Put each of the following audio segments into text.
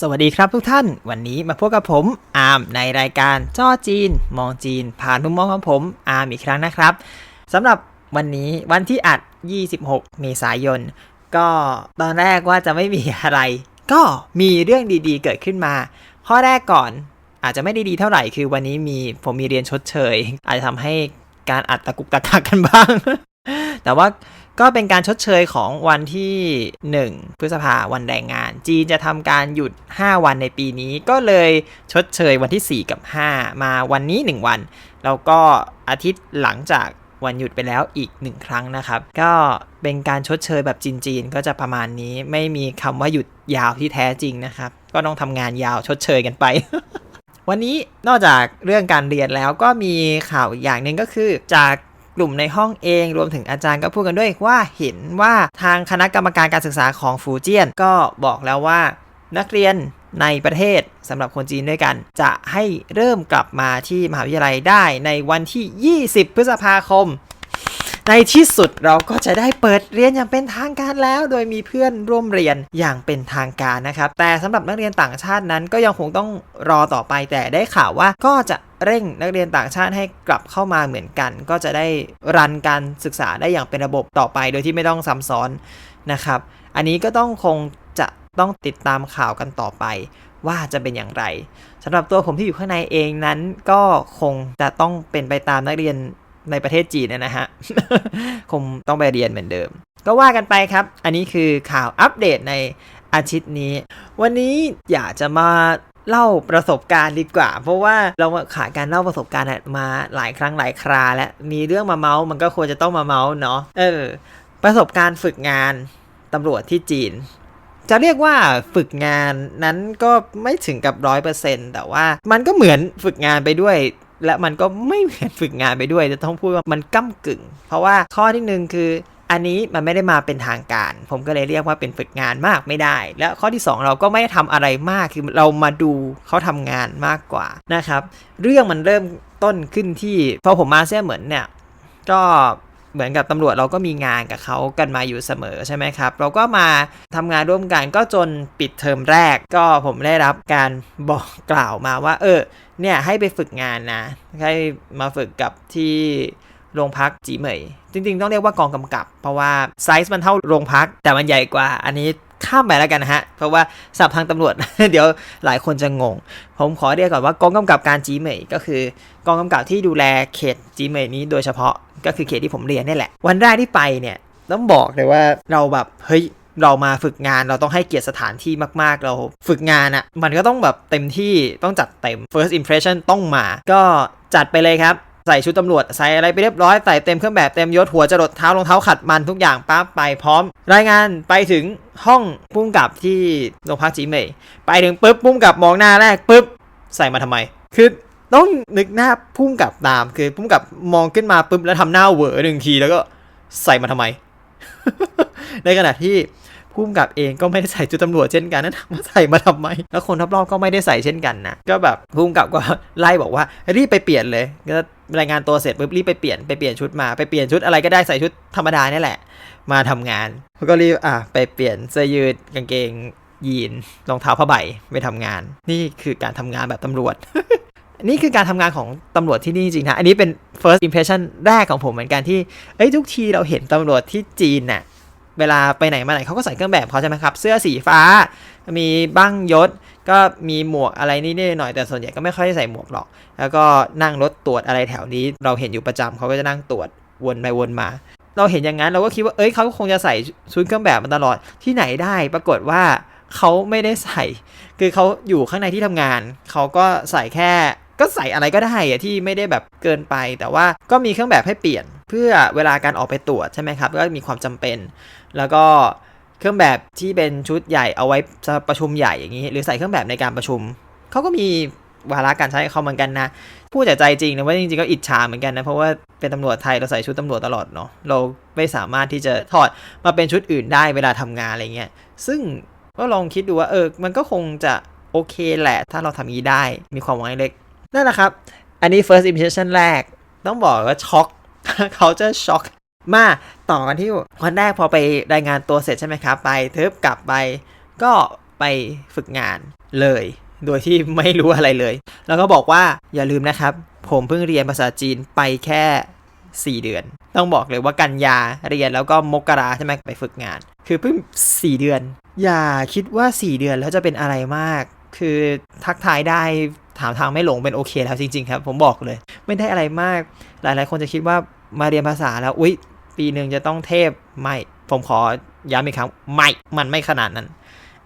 สวัสดีครับทุกท่าน วันนี้มาพบกับผมอาร์มในรายการจ้อจีน มองจีน ผ่านมุมมองของผมอาร์มอีกครั้งนะครับสำหรับวันนี้วันที่อัด 26 เมษายน ก็ตอนแรกว่าจะไม่มีอะไร ก็มีเรื่องดีๆ เกิดขึ้นมา ข้อแรกก่อนอาจจะไม่ได้ดีเท่าไหร่คือวันนี้มีผมมีเรียนชดเชย อาจจะทำให้การอัดตะกุกตะกักกันบ้าง แต่ว่าก็เป็นการชดเชยของวันที่ 1 พฤษภาวันแรงงาน จีนจะทำการหยุด 5 วันในปีนี้ก็เลยชดเชยวันที่ 4 กับ 5 มาวันนี้ 1 วัน แล้วก็อาทิตย์หลังจากวันหยุดไปแล้วอีก 1 ครั้งนะครับ ก็เป็นการชดเชยแบบจีนๆก็จะประมาณนี้ไม่มีคำว่าหยุดยาวที่แท้จริงนะครับ ก็ต้องทำงานยาวชดเชยกันไปวันนี้นอกจากเรื่องการเรียนแล้วก็มีข่าวอีกอย่างหนึ่งก็คือจาก กลุ่มในห้องเอง รวมถึงอาจารย์ก็พูดกันด้วยว่าเห็นว่าทางคณะกรรมการการศึกษาของฟูเจียน ก็บอกแล้วว่านักเรียนในประเทศสำหรับคนจีนด้วยกัน จะให้เริ่มกลับมาที่มหาวิทยาลัยได้ในวันที่ 20 พฤษภาคม ในที่สุดเราก็จะได้เปิดเรียนอย่างเป็นทางการแล้ว โดยมีเพื่อนร่วมเรียนอย่างเป็นทางการนะครับ แต่สำหรับนักเรียนต่างชาตินั้นก็ยังคงต้องรอต่อไปแต่ได้ข่าวว่าก็จะ เร่งนักเรียนต่างชาติให้กลับเข้ามาเหมือนกัน ก็จะได้รันการศึกษาได้อย่างเป็นระบบต่อไป โดยที่ไม่ต้องซ้ำซ้อนนะครับ อันนี้ก็ต้องคงจะต้องติดตามข่าวกันต่อไป ว่าจะเป็นอย่างไรสำหรับตัวผมที่อยู่ข้างในเองนั้น ก็คงจะต้องเป็นไปตามนักเรียนในประเทศจีนนะฮะ คงต้องไปเรียนเหมือนเดิม ก็ว่ากันไปครับ อันนี้คือข่าวอัปเดตในอาทิตย์นี้ วันนี้อยากจะมา เล่าประสบการณ์ดีกว่า เพราะว่าเราขาดการเล่าประสบการณ์มาหลายครั้งหลายคราและมีเรื่องมาเมาส์มันก็ควรจะต้องมาเมาส์เนาะเออ ประสบการณ์ฝึกงานตำรวจที่จีน จะเรียกว่าฝึกงานนั้นก็ไม่ถึงกับร้อยเปอร์เซ็นต์แต่ว่ามันก็เหมือนฝึกงานไปด้วย และมันก็ไม่เหมือนฝึกงานไปด้วยจะต้องพูดว่ามันก้ากึ่ง เพราะว่าข้อที่หนึ่งคือ อันนี้มันไม่ได้มาเป็นทางการ ผมก็เลยเรียกว่าเป็นฝึกงานมากไม่ได้ และข้อที่ 2 เราก็ไม่ได้ทำอะไรมากคือเรามาดูเขาทำงานมากกว่านะครับ เรื่องมันเริ่มต้นขึ้นที่พอผมมาเสียเหมือนเนี่ยก็เหมือนกับตำรวจเราก็มีงานกับเขากันมาอยู่เสมอใช่ไหมครับ เราก็มาทำงานร่วมกันก็จนปิดเทอมแรก ก็ผมได้รับการบอกกล่าวมาว่า เออ เนี่ยให้ไปฝึกงานนะ ให้มาฝึกกับที่ โรงพักจีเหมย จริงๆ ต้องเรียกว่ากองกำกับ เพราะว่าไซส์มันเท่าโรงพักแต่มันใหญ่กว่า อันนี้ข้ามไปแล้วกันนะฮะ เพราะว่าสับทางตำรวจ เดี๋ยวหลายคนจะงง ผมขอเรียกก่อนว่ากองกำกับการจีเหมยก็คือกองกำกับที่ดูแลเขตจีเหมยนี้โดยเฉพาะก็คือเขตที่ผมเรียนนี่แหละ วันแรกที่ไปเนี่ยต้องบอกเลยว่าเราแบบเฮ้ยเรามาฝึกงานเราต้องให้เกียรติสถานที่มาก ๆ เราฝึกงานอะ่ะ มันก็ต้องแบบเต็มที่ต้องจัดเต็ม first impression ต้องมา ก็จัดไปเลยครับ ใส่ชุดตำรวจใส่อะไรไปเรียบร้อยใส่เต็มเครื่องแบบเต็มยศหัวจรดเท้ารองเท้าขัดมันทุกอย่างปั๊บไปพร้อม รายงานไปถึงห้องพุ่งกับที่โรงพักจีเมยไปถึงปุ๊บพุ่งกับมองหน้าแรกปุ๊บใส่มาทำไม คือต้องนึกหน้าพุ่งกับตามคือพุ่งกับมองขึ้นมาปุ๊บแล้วทำหน้าเหวอหนึ่งทีแล้วก็ใส่มาทำไม ในขณะที่ พุ่มกับเองก็ไม่ได้ใส่ชุดตำรวจเช่นกันนั่นมาใส่มาทำไม แล้วคนรอบๆก็ไม่ได้ใส่เช่นกันนะ ก็แบบพุ่มกับก็ไล่บอกว่ารีบไปเปลี่ยนเลย ก็รายงานตัวเสร็จปุ๊บรีบไปเปลี่ยนไปเปลี่ยนชุดมาไปเปลี่ยนชุดอะไรก็ได้ใส่ชุดธรรมดานี่แหละ มาทำงานเขาก็รีบอะไปเปลี่ยนเสื้อยืดกางเกงยีนรองเท้าผ้าใบไปทำงาน นี่คือการทำงานแบบตำรวจนี่คือการทำงานของตำรวจที่นี่จริงนะ อันนี้เป็น first impression แรกของผมเหมือนกันที่ เอ้ยทุกทีเราเห็นตำรวจที่จีนน่ะ เวลาไปไหนมาไหนเขาก็ใส่เครื่องแบบเขาใช่ไหมครับ เสื้อสีฟ้า มีบั้งยศ ก็มีหมวกอะไรนิดๆหน่อยแต่ส่วนใหญ่ก็ไม่ค่อยใส่หมวกหรอก แล้วก็นั่งรถตรวจอะไรแถวนี้ เราเห็นอยู่ประจำเขาก็จะนั่งตรวจวนไปวนมา เราเห็นอย่างนั้นเราก็คิดว่าเอ้ยเขาคงจะใส่ชุดเครื่องแบบมาตลอดที่ไหนได้ ปรากฏว่าเขาไม่ได้ใส่ คือเขาอยู่ข้างในที่ทำงาน เขาก็ใส่แค่ก็ใส่อะไรก็ได้อะที่ไม่ได้แบบเกินไป แต่ว่าก็มีเครื่องแบบให้เปลี่ยน เพื่อเวลาการออกไปตรวจใช่ไหมครับ ก็มีความจำเป็น แล้วก็เครื่องแบบที่เป็นชุดใหญ่เอาไว้ประชุมใหญ่อย่างนี้ หรือใส่เครื่องแบบในการประชุม เขาก็มีวาระการใช้เขาเหมือนกันนะ พูดจากใจจริงนะว่าจริงๆก็อิจฉาเหมือนกันนะ เพราะว่าเป็นตำรวจไทยเราใส่ชุดตำรวจตลอดเนาะ เราไม่สามารถที่จะถอดมาเป็นชุดอื่นได้เวลาทำงานอะไรเงี้ย ซึ่งก็ลองคิดดูว่าเออ มันก็คงจะโอเคแหละ ถ้าเราทำงี้ได้ มีความหวังเล็ก นั่นแหละครับ อันนี้ first impression แรก ต้องบอกว่าช็อก เขาจะช็อกมาต่อกันที่วันแรกพอไปรายงานตัวเสร็จใช่ไหมครับ ไปทึบกลับไป ก็ไปฝึกงานเลย โดยที่ไม่รู้อะไรเลย แล้วก็บอกว่าอย่าลืมนะครับ ผมเพิ่งเรียนภาษาจีนไปแค่ 4 เดือน ต้องบอกเลยว่ากันยาเรียนแล้วก็มกราใช่ไหมไปฝึกงาน คือเพิ่ง 4 เดือน อย่าคิดว่า 4 เดือนแล้วจะเป็นอะไรมาก คือทักทายได้ ถามทางไม่หลงเป็นโอเคแล้วจริงๆครับ ผมบอกเลย ไม่ได้อะไรมาก หลายๆ คนจะคิดว่ามาเรียนภาษาแล้วอุ๊ย ปีหนึ่งจะต้องเทพไม่ผมขอย้ำอีกครั้งไม่มันไม่ขนาดนั้น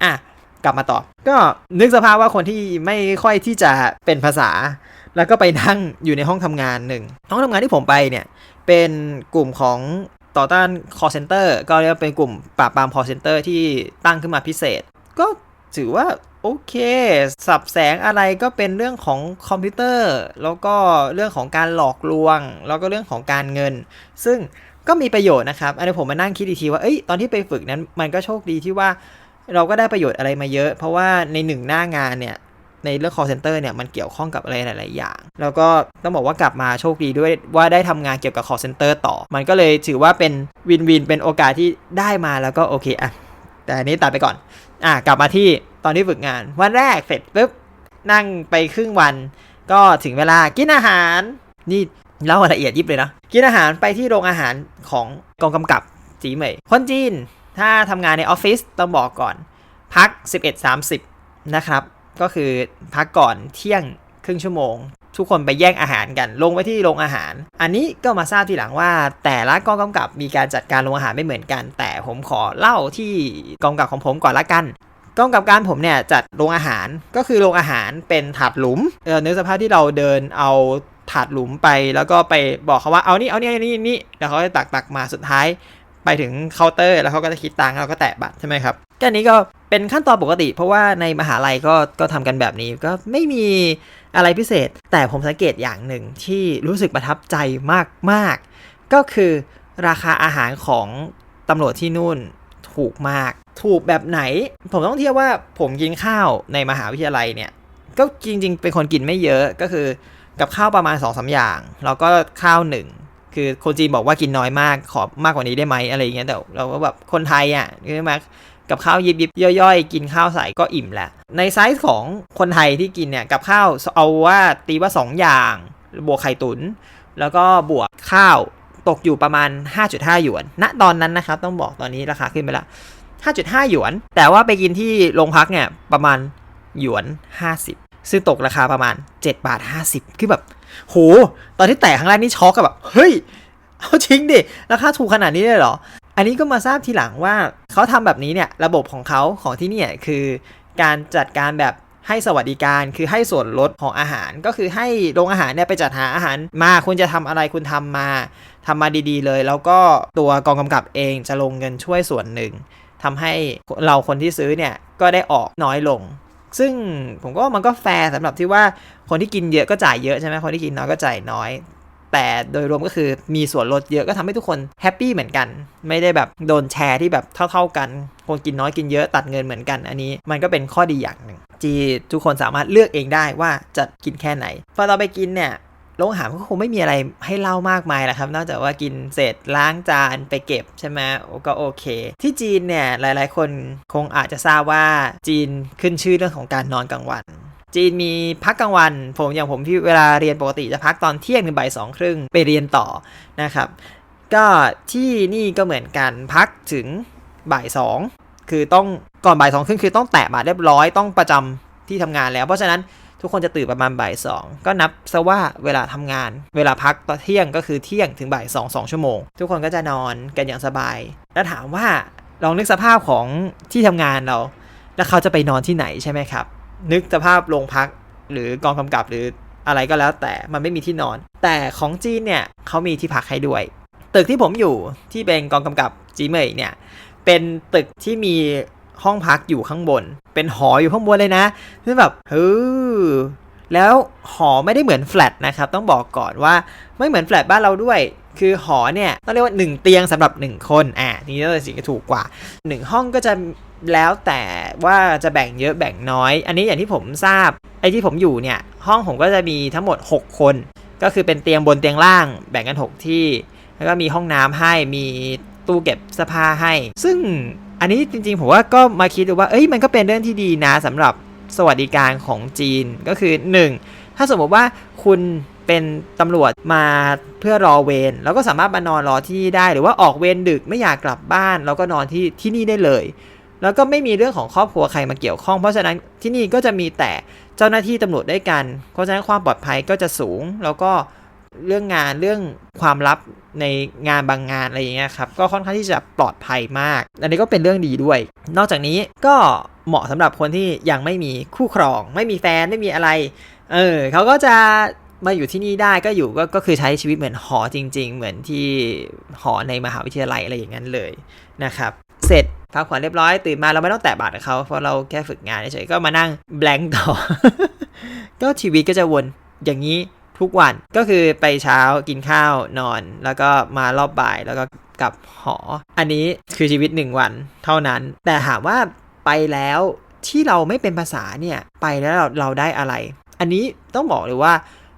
อะกลับมาต่อ ก็นึกสภาพว่าคนที่ไม่ค่อยที่จะเป็นภาษา แล้วก็ไปนั่งอยู่ในห้องทำงานหนึ่งห้องทำงานที่ผมไปเนี่ยเป็นกลุ่มของต่อต้าน call center ก็เรียกว่าเป็นกลุ่มปราบปราม call center ที่ตั้งขึ้นมาพิเศษ ก็ถือว่า โอเคสับแสงอะไรก็เป็นเรื่องของคอมพิวเตอร์ แล้วก็เรื่องของการหลอกลวง แล้วก็เรื่องของการเงิน ซึ่งก็มีประโยชน์นะครับ อันนี้ผมมานั่งคิดอีกทีว่า เอ้ย ตอนที่ไปฝึกนั้น มันก็โชคดีที่ว่าเราก็ได้ประโยชน์อะไรมาเยอะ เพราะว่าในหนึ่งหน้างานเนี่ย ในเรื่อง call center เนี่ย มันเกี่ยวข้องกับอะไรหลาย ๆ อย่าง แล้วก็ต้องบอกว่ากลับมาโชคดีด้วยว่าได้ทำงานเกี่ยวกับ call center ต่อ มันก็เลยถือว่าเป็นวินวิน เป็นโอกาสที่ได้มาแล้วก็โอเคอะแต่อันนี้ตัดไปก่อน อะ กลับมาที่ ตอนที่ฝึกงาน วันแรกเสร็จปุ๊บนั่งไปครึ่งวัน ก็ถึงเวลากินอาหาร นี่เล่าละเอียดยิบเลยเนาะกินอาหารไปที่โรงอาหารของกองกำกับจีเหมยคนจีน ถ้าทำงานในออฟฟิศต้องบอกก่อน พัก 11.30 นะครับ ก็คือพักก่อนเที่ยงครึ่งชั่วโมง ทุกคนไปแย่งอาหารกัน ลงไปที่โรงอาหาร อันนี้ก็มาทราบทีหลังว่า แต่ละกองกำกับมีการจัดการโรงอาหารไม่เหมือนกัน แต่ผมขอเล่าที่กองกำกับของผมก่อนละกัน กองกับการผมเนี่ยจัดโรงอาหารก็คือโรงอาหารเป็นถาดหลุมเออเนื้อสภาพที่เราเดินเอาถาดหลุมไป แล้วก็ไปบอกเขาว่าเอานี่เอานี่เอานี่นี่แล้วเขาจะตักตักมาสุดท้าย ไปถึงเคาน์เตอร์ แล้วเขาก็จะคิดตังค์เราก็แตะบัตรใช่ไหมครับก็อันนี้ก็เป็นขั้นตอนปกติ เพราะว่าในมหาลัยก็ก็ทำกันแบบนี้ก็ไม่มีอะไรพิเศษ แต่ผมสังเกตอย่างหนึ่งที่รู้สึกประทับใจมากๆ ก็คือราคาอาหารของตำรวจที่นู่น ถูกมาก ถูกแบบไหน ผมต้องเทียบว่าผมกินข้าวในมหาวิทยาลัยเนี่ย ก็จริง ๆ เป็นคนกินไม่เยอะก็คือกับข้าวประมาณ2อสอย่าง แล้วก็ข้าวหนึ่งคือคนจีนบอกว่ากินน้อยมากขอมากกว่านี้ได้ไหมอะไรอย่างเงี้ยแต่เราก็แบบคนไทยอะใช่ไหมกับข้าวยิบยิบย่อยๆ กินข้าวใส่ก็อิ่มแหละ ในไซส์ของคนไทยที่กินเนี่ยกับข้าวเอาว่าตีว่า 2 อย่าง บวกไข่ตุน แล้วก็บวกข้าว ตกอยู่ประมาณ 5.5 หยวน ณ ตอนนั้นนะครับ ต้องบอกตอนนี้ราคาขึ้นไปละ 5.5 หยวน แต่ว่าไปกินที่โรงพักเนี่ยประมาณหยวน 50 ซึ่งตกราคาประมาณ 7 บาท 50 คือแบบ โห ตอนที่แตะครั้งแรกนี่ช็อกกับแบบ เฮ้ย เอาจริงดิ ราคาถูกขนาดนี้เลยเหรอ อันนี้ก็มาทราบทีหลังว่าเขาทำแบบนี้เนี่ย ระบบของเขาของที่นี่คือการจัดการแบบ ให้สวัสดิการคือให้ส่วนลดของอาหาร ก็คือให้โรงอาหารเนี่ยไปจัดหาอาหารมาคุณจะทำอะไรคุณทำมาทำมาดีๆเลย แล้วก็ตัวกองกำกับเองจะลงเงินช่วยส่วนหนึ่งทำให้เราคนที่ซื้อเนี่ยก็ได้ออกน้อยลง ซึ่งผมก็มันก็แฟร์สำหรับที่ว่าคนที่กินเยอะก็จ่ายเยอะใช่ไหมคนที่กินน้อยก็จ่ายน้อย แต่โดยรวมก็คือมีส่วนลดเยอะก็ทำให้ทุกคนแฮปปี้เหมือนกัน ไม่ได้แบบโดนแชร์ที่แบบเท่า ๆกัน คนกินน้อยกินเยอะตัดเงินเหมือนกัน อันนี้มันก็เป็นข้อดีอย่างหนึ่งที่ทุกคนสามารถเลือกเองได้ว่าจะกินแค่ไหนพอเราไปกินเนี่ยโรงอาหารก็คงไม่มีอะไรให้เล่ามากมายแหละครับ นอกจากว่ากินเสร็จล้างจานไปเก็บใช่ไหมก็โอเค ที่จีนเนี่ยหลาย ๆ คนคงอาจจะทราบว่าจีนขึ้นชื่อเรื่องของการนอนกลางวัน จีนมีพักกลางวัน ผมอย่างผมที่เวลาเรียนปกติจะพักตอนเที่ยงถึงบ่ายสองครึ่งไปเรียนต่อนะครับ ก็ที่นี่ก็เหมือนกันพักถึงบ่ายสองคือต้องก่อนบ่ายสองครึ่งคือต้องแตะบัตรเรียบร้อยต้องประจำที่ทำงานแล้ว เพราะฉะนั้นทุกคนจะตื่นประมาณบ่ายสองก็นับซะว่าเวลาทำงาน เวลาพักตอนเที่ยงก็คือเที่ยงถึงบ่ายสองสองชั่วโมง ทุกคนก็จะนอนกันอย่างสบาย แล้วถามว่าลองนึกสภาพของที่ทำงานเรา แล้วเขาจะไปนอนที่ไหนใช่ไหมครับ นึกสภาพโรงพัก หรือกองกำกับหรืออะไรก็แล้ว แต่มันไม่มีที่นอน แต่ของจีนเนี่ยเขามีที่พักให้ด้วย ตึกที่ผมอยู่ที่เป็นกองกำกับจีเมยเนี่ยเป็นตึกที่มีห้องพักอยู่ข้างบน เป็นหออยู่ข้างบนเลยนะคือแบบเฮ้อแล้วหอไม่ได้เหมือนแฟลตนะครับต้องบอกก่อนว่าไม่เหมือนแฟลตบ้านเราด้วย คือหอเนี่ยต้องเรียกว่า 1 เตียงสำหรับ 1 คนอะทีนี้เราจะสิงถูกกว่า 1 ห้องก็จะแล้วแต่ว่าจะแบ่งเยอะแบ่งน้อย อันนี้อย่างที่ผมทราบไอ้ที่ผมอยู่เนี่ยห้องผมก็จะมีทั้งหมด 6 คน ก็คือเป็นเตียงบนเตียงล่าง แบ่งกัน 6 ที่ แล้วก็มีห้องน้ำให้มีตู้เก็บเสื้อผ้าให้ ซึ่งอันนี้จริงๆ ผมว่าก็มาคิดดูว่า เอ้ยมันก็เป็นเรื่องที่ดีนะสำหรับสวัสดิการของจีนก็คือ 1. ถ้าสมมติว่าคุณ เป็นตำรวจมาเพื่อรอเวรแล้วก็สามารถมานอนรอที่นี่ได้หรือว่าออกเวรดึกไม่อยากกลับบ้าน แล้วก็นอนที่ที่นี่ได้เลย แล้วก็ไม่มีเรื่องของครอบครัวใครมาเกี่ยวข้อง เพราะฉะนั้นที่นี่ก็จะมีแต่เจ้าหน้าที่ตำรวจด้วยกัน เพราะฉะนั้นความปลอดภัยก็จะสูง แล้วก็เรื่องงานเรื่องความลับในงานบางงานอะไรอย่างเงี้ยครับก็ค่อนข้างที่จะปลอดภัยมาก อันนี้ก็เป็นเรื่องดีด้วย นอกจากนี้ก็เหมาะสำหรับคนที่ยังไม่มีคู่ครอง ไม่มีแฟนไม่มีอะไร เออเขาก็จะ มาอยู่ที่นี่ได้ก็อยู่ก็ก็คือใช้ชีวิตเหมือนหอจริง ๆ เหมือนที่หอในมหาวิทยาลัยอะไรอย่างนั้นเลยนะครับ เสร็จพักผ่อนเรียบร้อยตื่นมาเราไม่ต้องแตะบาตรกับเขาเพราะเราแค่ฝึกงานเฉยๆก็มานั่งแบงก์ต่อ ก็ชีวิตก็จะวนอย่างนี้ทุกวันก็คือไปเช้ากินข้าวนอน แล้วก็มารอบบ่ายแล้วก็กลับหอ อันนี้คือชีวิตหนึ่งวันเท่านั้น แต่ถามว่าไปแล้วที่เราไม่เป็นภาษาเนี่ย ไปแล้วเราเราได้อะไร อันนี้ต้องบอกเลยว่า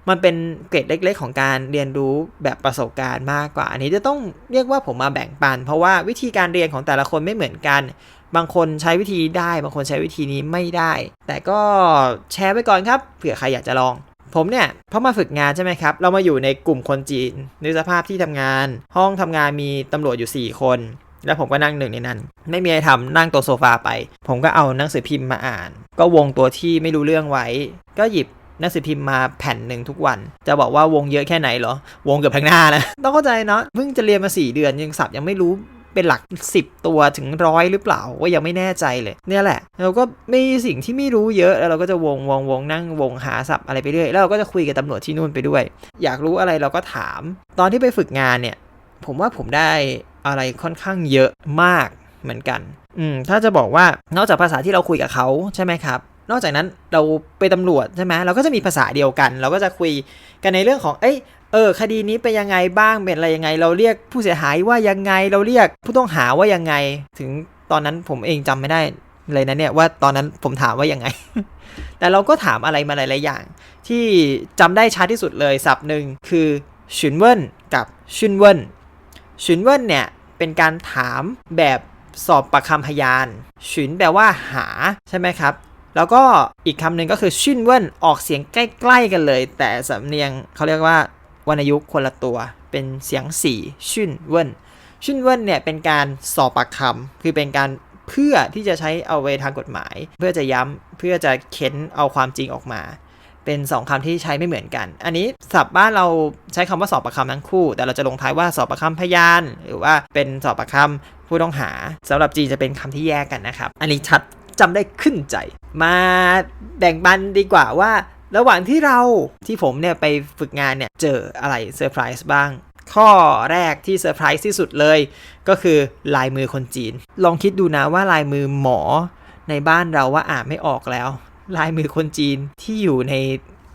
มันเป็นเกรดเล็ก ๆ ของการเรียนรู้แบบประสบการณ์มากกว่า อันนี้จะต้องเรียกว่าผมมาแบ่งปัน เพราะว่าวิธีการเรียนของแต่ละคนไม่เหมือนกัน บางคนใช้วิธีได้ บางคนใช้วิธีนี้ไม่ได้ แต่ก็แชร์ไว้ก่อนครับเผื่อใครอยากจะลองผมเนี่ยพอมาฝึกงานใช่ไหมครับ เรามาอยู่ในกลุ่มคนจีนในสภาพที่ทำงาน ห้องทำงานมีตำรวจอยู่ 4 คน แล้วผมก็นั่งหนึ่งในนั้น ไม่มีอะไรทำนั่งตัวโซฟาไป ผมก็เอาหนังสือพิมพ์มาอ่าน ก็วงตัวที่ไม่รู้เรื่องไว้ ก็หยิบ หนังสือพิมพ์มาแผ่นหนึ่งทุกวัน จะบอกว่าวงเยอะแค่ไหนเหรอ วงเกือบทั้งหน้านะ ต้องเข้าใจเนาะเพิ่งจะเรียนมา 4 เดือนยังสับยังไม่รู้เป็นหลัก 10 ตัวถึงร้อยหรือเปล่าว่ายังไม่แน่ใจเลย เนี่ยแหละ เราก็มีสิ่งที่ไม่รู้เยอะแล้วเราก็จะวงวงวงนั่งวงหาศัพท์อะไรไปเรื่อยแล้วเราก็จะคุยกับตำรวจที่นู่นไปด้วย อยากรู้อะไรเราก็ถาม ตอนที่ไปฝึกงานเนี่ย ผมว่าผมได้อะไรค่อนข้างเยอะมากเหมือนกัน อืม ถ้าจะบอกว่านอกจากภาษาที่เราคุยกับเขาใช่ไหมครับ นอกจากนั้นเราไปนตำรวจใช่ไหมเราก็จะมีภาษาเดียวกัน เราก็จะคุยกันในเรื่องของเอ้ยเออคดีนี้เป็นยังไงบ้างเป็นอะไรยังไง เราเรียกผู้เสียหายว่ายังไง เราเรียกผู้ต้องหาว่ายังไง ถึงตอนนั้นผมเองจำไม่ได้เลยนะเนี่ยว่าตอนนั้นผมถามว่ายังไง แต่เราก็ถามอะไรมาหลายๆอย่าง ที่จำได้ชัดที่สุดเลยศัพท์หนึ่งคือชุนเวินกับชุนเวินชุนเวินเนี่ยเป็นการถามแบบสอบประคำพยานฉุนแปลว่าหาใช่ไหมครับ แล้วก็อีกคำหนึ่งก็คือชินเวินออกเสียงใกล้ๆกันเลย แต่สำเนียงเขาเรียกว่าวรรณยุกต์คนละตัว เป็นเสียงสี่ชินเวินชินเวินเนี่ยเป็นการสอบปากคำคือเป็นการเพื่อที่จะใช้เอาไว้ทางกฎหมาย เพื่อจะย้ำเพื่อจะเค้นเอาความจริงออกมาเป็นสองคำที่ใช้ไม่เหมือนกัน อันนี้ศัพท์บ้านเราใช้คำว่าสอบประคำทั้งคู่ แต่เราจะลงท้ายว่าสอบประคำพยาน หรือว่าเป็นสอบประคำผู้ต้องหาสำหรับจีนจะเป็นคำที่แยกกันนะครับ อันนี้ชัด จำได้ขึ้นใจ มาแบ่งปันดีกว่าว่า ระหว่างที่เราที่ผมเนี่ยไปฝึกงานเนี่ย เจออะไรเซอร์ไพรส์บ้าง ข้อแรกที่เซอร์ไพรส์ที่สุดเลย ก็คือลายมือคนจีน ลองคิดดูนะว่าลายมือหมอในบ้านเราว่าอ่านไม่ออกแล้ว ลายมือคนจีนที่อยู่ใน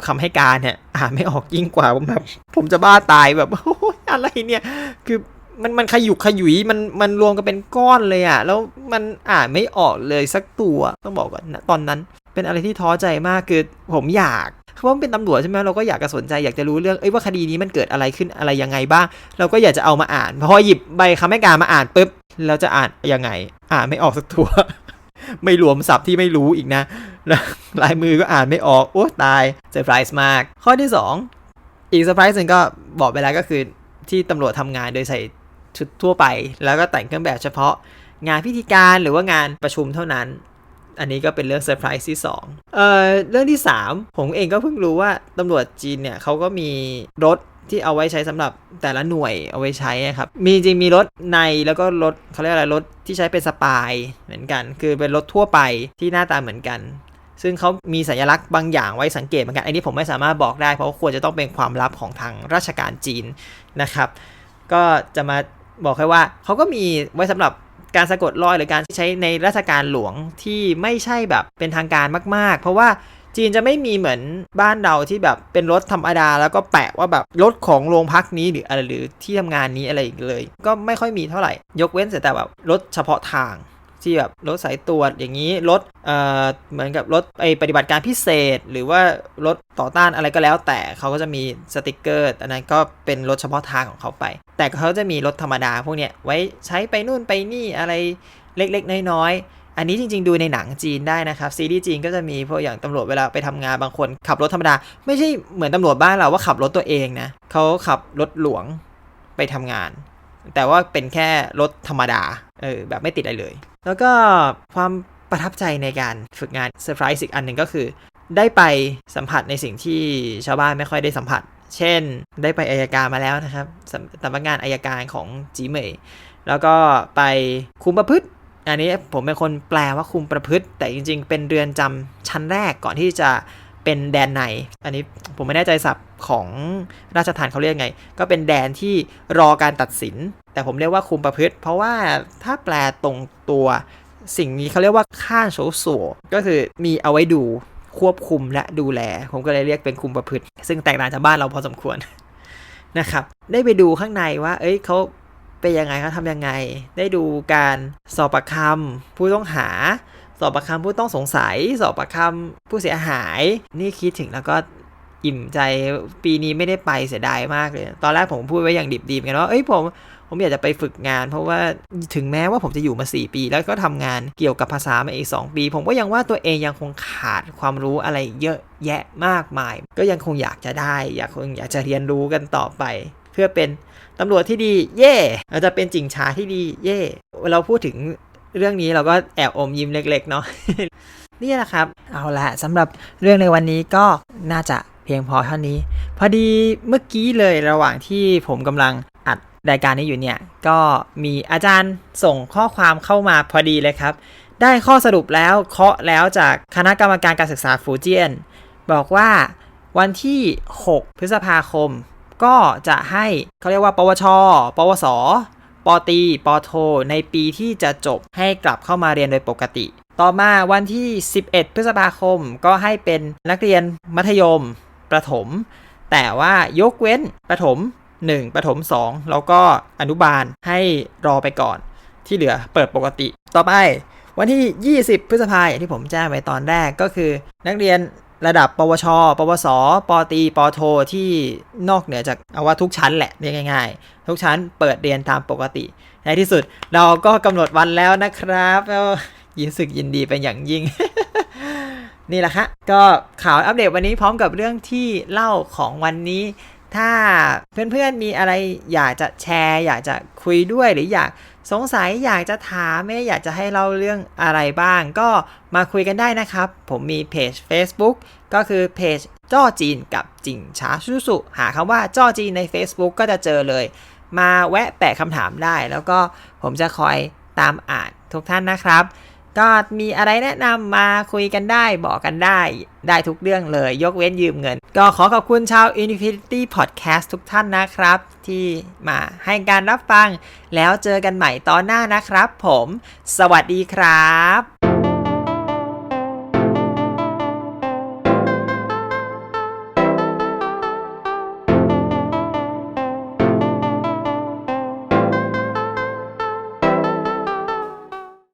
คำให้การเนี่ยอ่านไม่ออกยิ่งกว่าผมแบบผมจะบ้าตายแบบโอ้ยอะไรเนี่ย คือ มันมันขยุกขยุยมันมันรวมกันเป็นก้อนเลยอะแล้วมันอ่านไม่ออกเลยสักตัวต้องบอกก่อนนะตอนนั้นเป็นอะไรที่ท้อใจมากคือผมอยากเพราะว่าเป็นตำรวจใช่ไหมเราก็อยากจะสนใจอยากจะรู้เรื่องเอ้ยว่าคดีนี้มันเกิดอะไรขึ้นอะไรยังไงบ้าง เราก็อยากจะเอามาอ่านพอหยิบใบคำให้การมาอ่านปุ๊บเราจะอ่านยังไง อ่านไม่ออกสักตัว ไม่รวมศัพท์ที่ไม่รู้อีกนะลายมือก็อ่านไม่ออกโอ้ตายเซอร์ไพรส์มาก ข้อที่ 2 อีกเซอร์ไพรส์หนึ่งก็บอกไปแล้วก็คือที่ตำรวจทำงานโดยใส่ ชุดทั่วไป แล้วก็แต่งเครื่องแบบเฉพาะงานพิธีการหรือว่างานประชุมเท่านั้น อันนี้ก็เป็นเรื่องเซอร์ไพรส์ที่2เอ่อเรื่องที่ 3 ผมเองก็เพิ่งรู้ว่าตำรวจจีนเนี่ยเขาก็มีรถที่เอาไว้ใช้สำหรับแต่ละหน่วยเอาไว้ใช้ครับ มีจริงมีรถในแล้วก็รถเขาเรียกอะไรรถที่ใช้เป็นสปายเหมือนกัน คือเป็นรถทั่วไปที่หน้าตาเหมือนกัน ซึ่งเขามีสัญลักษณ์บางอย่างไว้สังเกตเหมือนกัน อันนี้ผมไม่สามารถบอกได้เพราะควรจะต้องเป็นความลับของทางราชการจีนนะครับ ก็จะมา บอกแค่ว่าเขาก็มีไว้สำหรับการสะกดรอยหรือการใช้ในราชการหลวงที่ไม่ใช่แบบเป็นทางการมาก ๆ เพราะว่าจีนจะไม่มีเหมือนบ้านเราที่แบบเป็นรถธรรมดา แล้วก็แปะว่าแบบรถของโรงพักนี้หรืออะไรหรือที่ทำงานนี้อะไรอีกเลย ก็ไม่ค่อยมีเท่าไหร่ ยกเว้นแต่แบบรถเฉพาะทาง ที่แบบรถสายตรวจอย่างนี้รถเอ่อเหมือนกับรถไอปฏิบัติการพิเศษ หรือว่ารถต่อต้านอะไรก็แล้ว แต่เขาก็จะมีสติกเกอร์อันนั้นก็เป็นรถเฉพาะทางของเขาไป แต่เขาจะมีรถธรรมดาพวกเนี้ยไว้ใช้ไปนู่นไปนี่อะไรเล็กๆ น้อยๆ อันนี้จริง ๆ ดูในหนังจีนได้นะครับ ซีรีส์จีนก็จะมีพวกอย่างตำรวจเวลาไปทำงานบางคน ขับรถธรรมดา ไม่ใช่เหมือนตำรวจบ้านเราว่าขับรถตัวเองนะเขาขับรถหลวงไปทำงาน แต่ว่าเป็นแค่รถธรรมดา เออแบบไม่ติดอะไรเลย แล้วก็ความประทับใจในการฝึกงานเซอร์ไพรส์อีกอันหนึ่งก็คือ ได้ไปสัมผัสในสิ่งที่ชาวบ้านไม่ค่อยได้สัมผัส เช่น ได้ไปอายการมาแล้วนะครับสำนักงานอายการของจีเมยแล้วก็ไปคุมประพฤติ อันนี้ผมเป็นคนแปลว่าคุมประพฤติ แต่จริง ๆ เป็นเรือนจำชั้นแรกก่อนที่จะเป็นแดนใน อันนี้ผมไม่แน่ใจศัพท์ ของราชทานเขาเรียกไง ก็เป็นแดนที่รอการตัดสิน แต่ผมเรียกว่าคุมประพฤติ เพราะว่าถ้าแปลตรงตัวสิ่งนี้เขาเรียกว่าข้านโฉสัวก็คือมีเอาไว้ดูควบคุมและดูแล ผมก็เลยเรียกเป็นคุมประพฤติ ซึ่งแตกต่างจากบ้านเราพอสมควรนะครับ ได้ไปดูข้างในว่า เอ้ยเขาเป็นยังไงเขาทำยังไง ได้ดูการสอบปากคำผู้ต้องหา สอบปากคำผู้ต้องสงสัย สอบปากคำผู้เสียหาย นี่คิดถึงแล้วก็ อิ่มใจปีนี้ไม่ได้ไปเสียดายมากเลย ตอนแรกผมพูดไว้อย่างดิบดีเหมือนกันว่าเอ้ยผมผมอยากจะไปฝึกงาน เพราะว่าถึงแม้ว่าผมจะอยู่มา 4 ปี แล้วก็ทำงานเกี่ยวกับภาษามาอีก 2 ปี ผมก็ยังว่าตัวเองยังคงขาดความรู้อะไรเยอะแยะมากมาย ก็ยังคงอยากจะได้ อยากคงอยากจะเรียนรู้กันต่อไป เพื่อเป็นตำรวจที่ดีเย่เราจะเป็นจิงชาที่ดีเย่เราพูดถึงเรื่องนี้เราก็แอบอมยิ้มเล็ก ๆ เนาะนี่แหละครับ เอาละสำหรับเรื่องในวันนี้ก็น่าจะ เพียงพอเท่านี้ พอดีเมื่อกี้เลยระหว่างที่ผมกำลังอัดรายการนี้อยู่เนี่ย ก็มีอาจารย์ส่งข้อความเข้ามาพอดีเลยครับ ได้ข้อสรุปแล้วเคาะแล้วจากคณะกรรมการการศึกษาฟูเจียน บอกว่าวันที่ 6 พฤษภาคม ก็จะให้เขาเรียกว่า ปวช ปวส ปตีปโท ในปีที่จะจบให้กลับเข้ามาเรียนโดยปกติ ต่อมาวันที่ 11 พฤษภาคมก็ให้เป็นนักเรียนมัธยม ประถม แต่ว่ายกเว้นประถม 1 ประถม 2 แล้วก็อนุบาลให้รอไปก่อน ที่เหลือเปิดปกติ ต่อไปวันที่ 20 พฤษภาคมอย่างที่ผมแจ้งไว้ตอนแรกก็คือ นักเรียนระดับ ปวช ปวส ปตี ปโท ที่นอกเหนือจากเอาว่าทุกชั้นแหละเรียกง่าย ๆ ทุกชั้นเปิดเรียนตามปกติ ในที่สุดเราก็กำหนดวันแล้วนะครับแล้วยินสึกยินดีเป็นอย่างยิ่ง นี่แหละครับก็ข่าวอัปเดตวันนี้พร้อมกับเรื่องที่เล่าของวันนี้ ถ้าเพื่อนๆมีอะไรอยากจะแชร์ อยากจะคุยด้วยหรืออยากสงสัยอยากจะถามไม่อยากจะให้เล่าเรื่องอะไรบ้าง ก็มาคุยกันได้นะครับ ผมมีเพจ Facebook ก็คือเพจจ้อจีนกับจิงชาสุสุ หาคำว่าจ้อจีนใน Facebook ก็จะเจอเลย มาแวะแปะคำถามได้ แล้วก็ผมจะคอยตามอ่านทุกท่านนะครับ ก็มีอะไรแนะนำมาคุยกันได้บอกกันได้ ได้ทุกเรื่องเลย ยกเว้นยืมเงิน ก็ขอขอบคุณชาว Infinity Podcast ทุกท่านนะครับ ที่มาให้การรับฟัง แล้วเจอกันใหม่ตอนหน้านะครับผม สวัสดีครับ